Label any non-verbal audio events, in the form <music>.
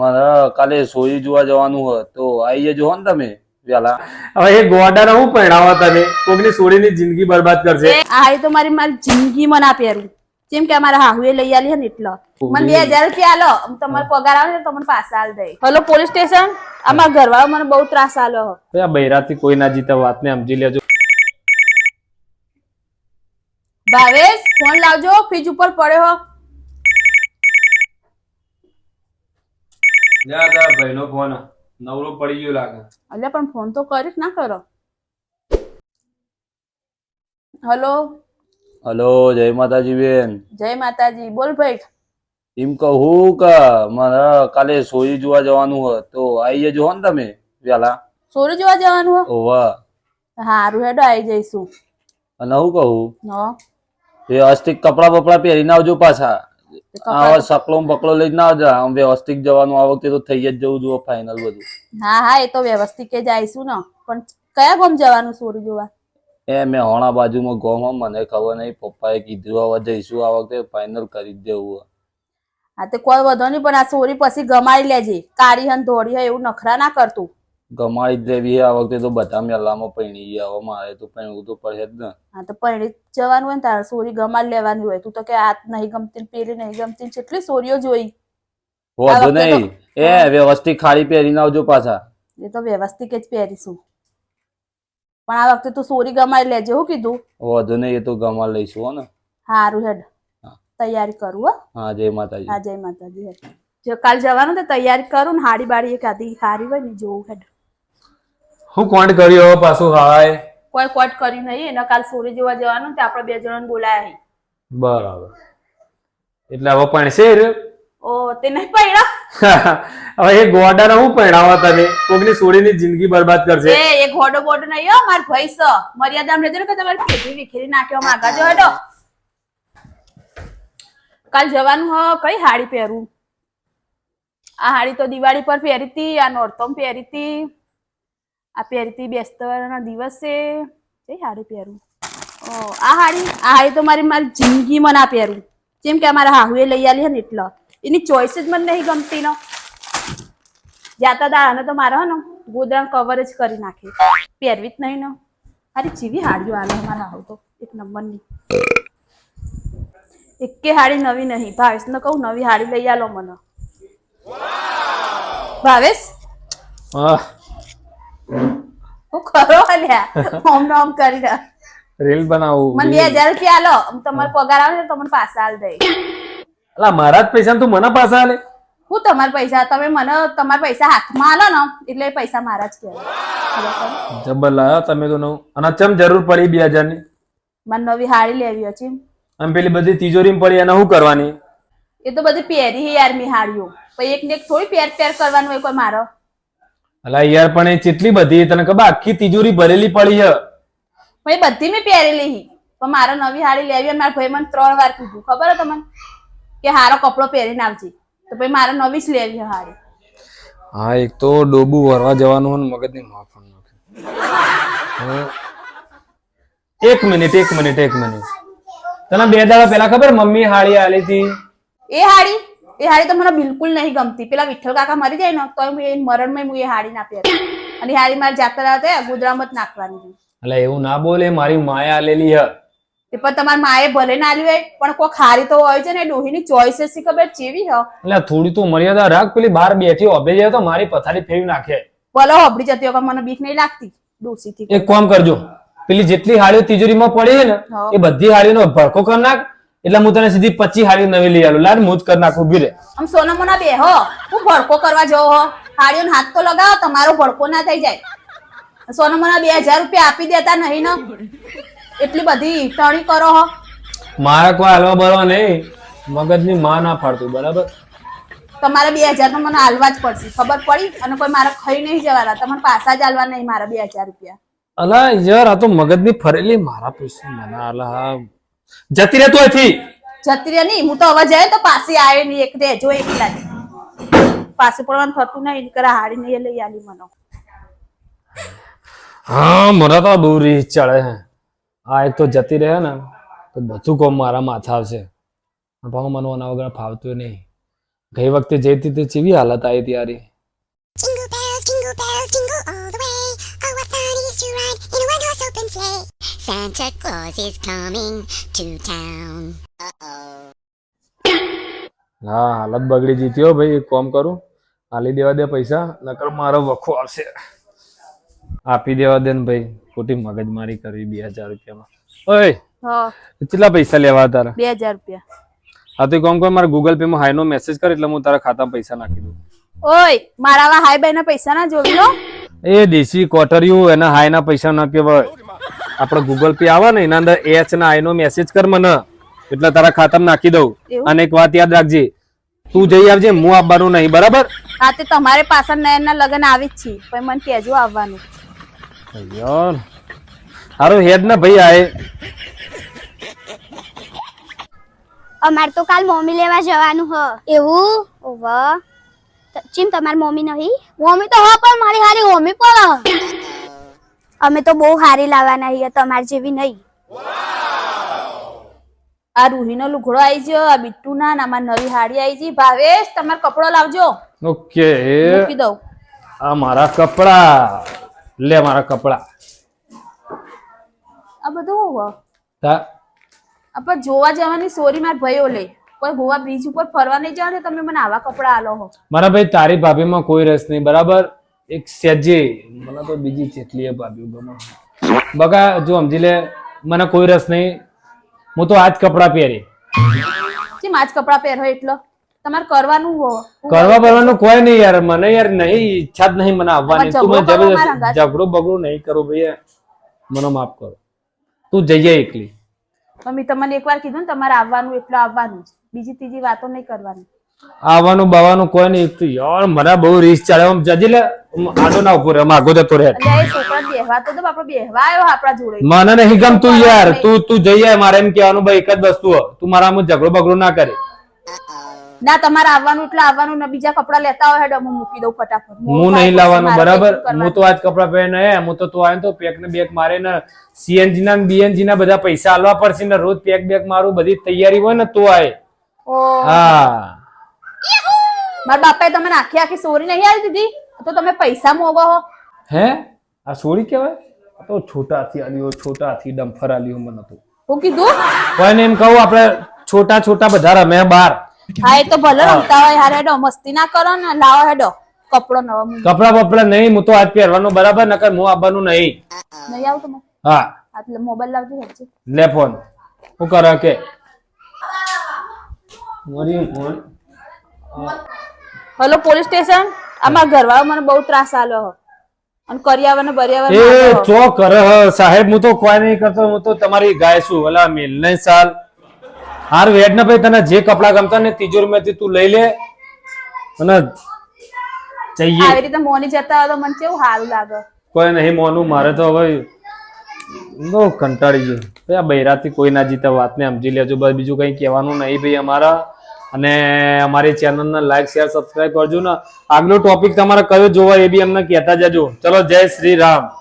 મારે કાલે સોઈ જોવા જવાનું હોય તો આવી જજો હો ને તમે વેલા હવે એ ગોડાને હું પહેણાવા તમે? કોકની છોડીની જિંદગી બરબાદ કરશે. આ તો મારી મારી જિંદગીમાં ના પહેરું જેમ કે અમારા હાહુએ લઈ આલી હે ને એટલો. મને બે હજાર રૂપિયા આલો. તમારો પગાર આવે ને તમને મને પાછા આલ દઈ હલો પોલીસ સ્ટેશન? અમારા ઘરવાળો મને બહુ ત્રાસ આલો. હો. આ બૈરાથી કોઈ ના જીતે વાતને સમજી લેજો. ભાવેશ ફોન લાવજો. ફ્રીજ ઉપર પડ્યો જા તારા ભાઈનો ફોન નવરો પડી ગયો લાગે. અલ્યા પણ ફોન તો કરીશ ના કરો. હલો? હલો જય માતાજી બેન. જય માતાજી. બોલ ભાઈ. એમ કહું કે મારે કાલે સોરી જોવા જવાનું હોય તો આવી જજો હો ને તમે વેલા સોરી જોવા જવાનું હોય? ઓવા હારું હેડો આવી જઈશું. અને હું કહું? એ અસ્તિક કપડા બપડા પહેરીને આવજો પાછા. આવા સકલો બકલો લઈને ના જા. આમ વ્યવસ્થિત જવાનું આ વખતે તો થઈ જ જવું જુઓ ફાઇનલ બધું. હા હા એ તો વ્યવસ્થિત જ આવીશું ને. પણ કયા ગામ જવાનું સોરી જોવા? એ મેં હોણા બાજુમાં ગોમાં મને ખબર નહીં. પપ્પાએ કીધું આવા જઈશું આ વખતે ફાઇનલ કરી દેવું હા. તે કોઈ વધો નહીં પણ આ સોરી પછી ગમાઈ લેજે. કાળી હન ધોળી હોય એવું નખરા ના કરતું ગમાડી દેવી આ વખતે તો બધા મેલામાં પૈણી ગયા હવે મારે તો પૈણવું તો પડે જ ને. હા તો પૈણી જવાનું હોય ને તારે. સોરી ગમાડી લેવાની હોય. તું તો કે આ નહીં ગમતી પેલી નહીં ગમતી કેટલી સોરીઓ જોઈ. વધુ નહીં. એ વ્યવસ્થિત ખાલી પહેરીને આવજો પાછા. એ તો વ્યવસ્થિત જ પહેરીશું. પણ આ વખતે તું સોરી ગમાડી લેજે હું કીધું? વધુ નહીં એ તો ગમા લઈશું હો ને. સારું હેડ. તૈયારી કરું હો. હા જય માતાજી. હા જય માતાજી હેડ. જો કાલ જવાનું તો તૈયારી કરું ને હાડી બાડી એક આધી હારી હોય ને જોવું હેડ. હું કોણ કર્યો પાછું હાય? કોઈ કોટ કરી નહીં એના કાલ સોરી જોવા જવાનું તે આપણે બે જણાને બોલાયા હી. બરાબર. એટલે હવે પણ શેર ઓ તે નહીં પડ્યો <laughs> હવે એ ગોડાને હું પહેણાવા તમે કોકની છોડીની જિંદગી બરબાદ કરશે. એ એ ગોડો બોડો નહીં હો માર ભાઈ સ મર્યાદામાં રહેજો ને કે તમારે ખેતી વિખેરી નાખ્યો માગા જો હેડો. કાલ જવાનું હ કઈ હાડી પહેરું? આ હાડી તો દિવાળી પર પહેરી હતી આ નોરતમ પહેરી હતી. આ પહેરી હતી દિવસે કઈ હાડી પહેરું? ઓ, આ હાડી? આ હાડી તો મારી મારી જિંદગીમાં ના પહેરું. જેમ કે અમારા હાહુએ લઈ આલી હે ને એટલો. એની ચોઈસ જ મને નહીં ગમતી નો. જાતા દાડાને તો મારા ને ગોદરા કવર જ કરી નાખે. પહેરવી જ નહીં ને. મારી જીવી હાડીઓ આલે અમારા હાવ તો. એક નંબરની. એકે હાડી નવી નહીં. ભાવેશ ને કહું નવી હાડી લઈ આલો મને. ભાવેશ? હું કરો અલ્યા ઓમ ને ઓમ કરી રહ્યા. રીલ બનાવું મને બે હજાર રૂપિયા આલો. તમારો પગાર આવે ને તો મને પાછા આલ દઈ અલા મારા જ પૈસા તું મને પાછા આલે? હું તમારા પૈસા તમે મને તમારા પૈસા હાથમાં આલો ને એટલે પૈસા મારા જ કહેવાય. જબર લાયો તમે તો નવું. અને ચમ જરૂર પડી બે હજારની મને નવી હાડી લેવી હતી આમ પેલી બધી તિજોરી પડી એને શું કરવાની? એ તો બધી પહેરી યાર મેં હાડીઓ. પછી એક ને એક થોડી પેર પેર કરવાનું હોય કોઈ મારો. અલા યાર પણ એ કેટલી બધી? તને ખબર આખી તિજોરી ભરેલી પડી છે પછી બધી મેં પહેરેલી હી. પણ મારે નવી હાડી લેવી અને મારા ભાઈ મને ત્રણ વાર કીધું. ખબર હે તમને કે હારો કપડો પહેરીને આવજે. તો ભાઈ મારે નવી જ લેવી હાડી હા એક તો ડોબુ વરવા જવાનું હોય મગજની માફણ નાખે. એક મિનિટ એક મિનિટ એક મિનિટ. તને બે દાડા પહેલા ખબર મમ્મી હાડી આલી હતી? એ હાડી? એ હાડી તો મને બિલકુલ નહીં ગમતી. પેલા વિઠ્ઠલ કાકા મરી જાય ને તો એ મરણમાં હું એ હાડી નાખી હતી અને હાડી મારી જાત્રા હતા ગુજરામાં જ નાખવાની એટલે એવું ના બોલે મારી માએ આલેલી હ. એ પણ તમારી માએ ભલે ના આલી હોય પણ કોઈ ખારી તો હોય છે ને ડોહીની ચોઈસ હશે ખબર ચેવી હ? એટલે થોડી તું મર્યાદા રાખ પેલી બાર બેઠી ઓબે જાય તો મારી પથારી ફેરવી નાખે. ભલે હોબડી જતી હોય મને બીક નહીં લાગતી ડોસીથી. એક કામ કરજો પેલી જેટલી હાડીઓ તિજોરીમાં પડી છે ને એ બધી હાડીનો ભરખો કરી નાખ એટલે હું તને સીધી પચી હાડીઓ નવી લઈ આલું. લાડ હું જ કરી નાખું ઊભી રે. આમ સોના મોના બે હો. હું ભડકો કરવા જવો હો. હાડીઓ હાથ તો લગાવો તમારો ભડકો ના થઈ જાય. સોના મોના બે હજાર રૂપિયા આપી દેતા નહીં ને. એટલી બધી ટણી કરો હો. મારા કોઈ હાલવા બરવા નહીં. મગજની માં ના ફાડતું બરાબર? તમારે બે હજાર તો મને હાલવા જ પડશે. ખબર પડી? અને કોઈ મારે ખાઈ નહીં જવાના. તમારે પાછા જ હાલવા નહીં મારા બે હજાર રૂપિયા. અલા યાર આ તો મગજની ફરેલી મારા પૈસા. મને અલા જતી રહેતું અહીંથી જતી રહે નહીં. હું તો અવાજ આવે તો પાછી આવે નહીં. એક દે જો. પાછું પડવાનું થતું નહીં. કરે હાડી નહીં લઈ આલી મને. હા મને તો બહુ રીસ ચડે હે આ એક તો જતી રહે ને તો બધું કોમ મારા માથા આવશે. પાછું મને આના વગર ફાવતું નહીં. ગઈ વખતે જઈ હતી તે ચેવી હાલત આવી ત્યારે Jingle Santa Claus is coming to town. Uh-oh. <coughs> હા હાલત બગડી જીત્યો ભાઈ એક કામ કરું. આલી દેવા દે પૈસા નકર મારો વખો આવશે. આપી દેવા દે ને ભાઈ. ખોટી મગજમારી કરવી બે હજાર રૂપિયામાં. ઓય કેટલા પૈસા લેવા તારા? બે હજાર રૂપિયા. હા તો કોમ કોઈ મારા ગૂગલ પે માં હાઈ નો મેસેજ કર એટલે હું તારા ખાતામાં પૈસા નાખી દઉં. ઓય મારા હાય હાઈ બાઈ ના પૈસા ના જોવી લો એ દેશી કોટરિયું એના હાઈ ના પૈસા ના કહેવાય આપણે ગૂગલ પે આવે ને એના અંદર એચ ના આઈ નો મેસેજ કર મને. એટલે તારા ખાતામાં નાખી દઉં. અને એક વાત યાદ રાખજે તું જઈ આવજે હું આવવાનું નહીં બરાબર? હા તે તમારે પાછળ નયન ના લગ્ન આવી જ છે પણ મને કહેજો આવવાનું. યાર હારું હેડ ને ભાઈ આય. અમાર તો કાલ મમ્મી લેવા જવાનું હ. એવું? ઓવા. ચીમ તમાર મમ્મી નહીં? મમ્મી તો હ પણ મારી હારી મમ્મી પણ અમે તો બહુ હારી લાવવાના છીએ તમારી જેવી નહીં. આ રૂહીનો લુઘડો આવી ગયો આ બિટ્ટુ ના ને આમાં નવી હાડી આવી ગઈ. ભાવેશ તમાર કપડો લાવજો. ઓકે. મૂકી દઉં. આ મારા કપડા. લે મારા કપડા. આ બધું હું તા- આપણે જોવા જવાની સોરી માર ભાઈઓ લે. કોઈ ગોવા બીચ ઉપર ફરવા નહીં જવા તમે મને આવા કપડા આલો હો. મારા ભાઈ તારી ભાભીમાં કોઈ રસ નહીં બરાબર? એક સેજે મને તો બીજી ચેટલી ભાભી ગમે. બગા જો સમજી લે મને કોઈ રસ નહીં. હું તો આજ કપડાં પહેરી. કેમ આજ કપડા પહેરો એટલો? તમારે કરવાનું હો. કરવા ભરવાનું કોઈ નહીં યાર મને યાર નહીં ઈચ્છા જ નહીં મને આવવાની. તું મને જબરજસ્ત ઝઘડો બગડો નહીં કરો ભાઈ મને માફ કરો. તું જઈએ એકલી. મમ્મી તમને એકવાર કીધું ને તમારે આવવાનું એટલું આવવાનું જ. બીજી ત્રીજી વાતો નહીં કરવાની. આવવાનું બાવાનું કોઈ નહીં. તો યાર મને બહુ રીસ ચાલે. આમ જજી લે આડો ના ઉપર આમ આગો જતો રહે. મને નહીં ગમતું યાર. તું તું જઈ આય મારે એમ કહેવાનું ભાઈ એક જ વસ્તુ તું મારા આમ ઝઘડો બગડો ના કરે. ના તમારે આવવાનું એટલે આવવાનું ને બીજા કપડા લેતા હોય હેડો હું મૂકી દઉં ફટાફટ. હું નહીં લાવવાનું બરાબર? હું તો આજ કપડા પહેરીને હે હું તો તું આવે તો પેક ને બેક મારે ને સીએનજી ના બીએનજી ના બધા પૈસા આલવા પડશે ને રોજ પેક બેક મારું બધી તૈયારી હોય ને તો આય. હા. મારા બાપાએ તમને આખી આખી સોરી નહીં આવી દીધી? તો તમે પૈસા મોગો હો. હે? આ સોરી કહેવાય? તો છોટા થી આલ્યો છોટા થી ડમ્ફર આલ્યો મને તો. હું કીધું? કોઈને એમ કહું આપણે છોટા છોટા બધા રમે બાર. હા એ તો ભલે રમતા હોય હારે હેડો મસ્તી ના કરો ને લાવો હેડો કપડો નવો કપડા બપડા નહીં હું તો આજ પહેરવાનું બરાબર નકર હું આવવાનું નહીં. નહીં આવું તમે હા. એટલે મોબાઈલ લાવજો હેડજો. લે ફોન. હું કરે કે? મારી ફોન હલો પોલીસ સ્ટેશન? આમાં ઘરવાળો મને બહુ ત્રાસ આલ્યો હો. અને કરિયાવર ને બરિયાવર એ. ચો કરે સાહેબ હું તો કોઈ નહીં કરતો હું તો તમારી ગાય છું. ઓલા મિલ ને સાલ હાર વેડ ને ભાઈ તને જે કપડા ગમતા ને તિજોરી માંથી તું લઈ લે અને જઈએ. આવી રીતે મોની જતા તો મને કેવું સારું લાગે. કોઈ નહીં મોનું મારે તો હવે બહુ કંટાળી ગયું. આ બૈરાથી કોઈ ના જીતે વાતને સમજી લેજો. બસ બીજું કંઈ કહેવાનું નહીં ભાઈ અમારા. અને અમારી ચેનલને લાઈક શેર સબસ્ક્રાઇબ કરજો ને. આગલો ટોપિક તમારે કયો જોવા એ બી અમને કહેતા જજો. ચલો, જય શ્રી રામ.